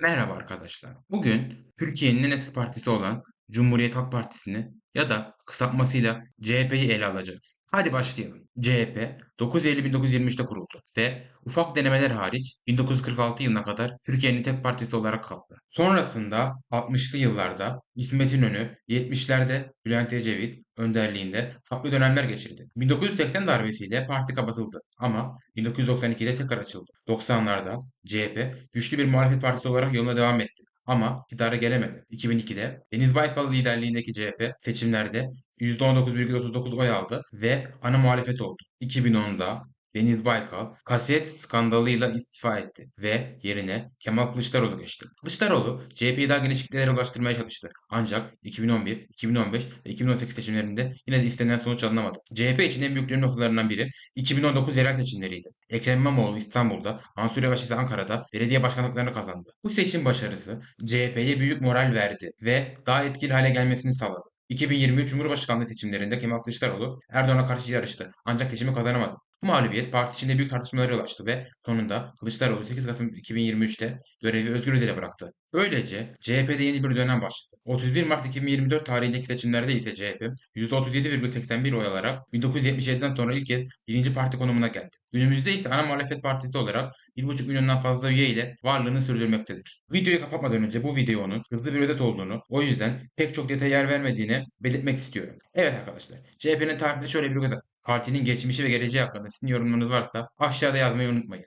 Merhaba arkadaşlar. Bugün Türkiye'nin en eski partisi olan Cumhuriyet Halk Partisi'ni ya da kısaltmasıyla CHP'yi ele alacağız. Hadi başlayalım. CHP 9 Eylül 1923'te kuruldu ve ufak denemeler hariç 1946 yılına kadar Türkiye'nin tek partisi olarak kaldı. Sonrasında 60'lı yıllarda İsmet İnönü, 70'lerde Bülent Ecevit önderliğinde farklı dönemler geçirdi. 1980 darbesiyle parti kapatıldı ama 1992'de tekrar açıldı. 90'larda CHP güçlü bir muhalefet partisi olarak yoluna devam etti. Ama iktidara gelemedi. 2002'de Deniz Baykal liderliğindeki CHP seçimlerde %19,39 oy aldı ve ana muhalefet oldu. 2010'da Deniz Baykal kaset skandalıyla istifa etti ve yerine Kemal Kılıçdaroğlu geçti. Kılıçdaroğlu CHP'yi daha geniş kitlelere ulaştırmaya çalıştı. Ancak 2011, 2015 ve 2018 seçimlerinde yine de istenilen sonuç alınamadı. CHP için en büyük dönüm noktalarından biri 2019 yerel seçimleriydi. Ekrem İmamoğlu İstanbul'da, Mansur Yavaş ise Ankara'da belediye başkanlıklarını kazandı. Bu seçim başarısı CHP'ye büyük moral verdi ve daha etkili hale gelmesini sağladı. 2023 Cumhurbaşkanlığı seçimlerinde Kemal Kılıçdaroğlu Erdoğan'a karşı yarıştı ancak seçimi kazanamadı. Bu mağlubiyet parti içinde büyük tartışmalara yol açtı ve sonunda Kılıçdaroğlu 8 Kasım 2023'te görevi Özgür Özel'e bıraktı. Böylece CHP'de yeni bir dönem başladı. 31 Mart 2024 tarihindeki seçimlerde ise CHP %37,81 oy alarak 1977'den sonra ilk kez birinci parti konumuna geldi. Günümüzde ise ana muhalefet partisi olarak 1,5 milyondan fazla üye ile varlığını sürdürmektedir. Videoyu kapatmadan önce bu videonun hızlı bir özet olduğunu, o yüzden pek çok detaya yer vermediğini belirtmek istiyorum. Evet arkadaşlar, CHP'nin tarihinde şöyle bir göz Partinin geçmişi ve geleceği hakkında sizin yorumlarınız varsa aşağıda yazmayı unutmayın.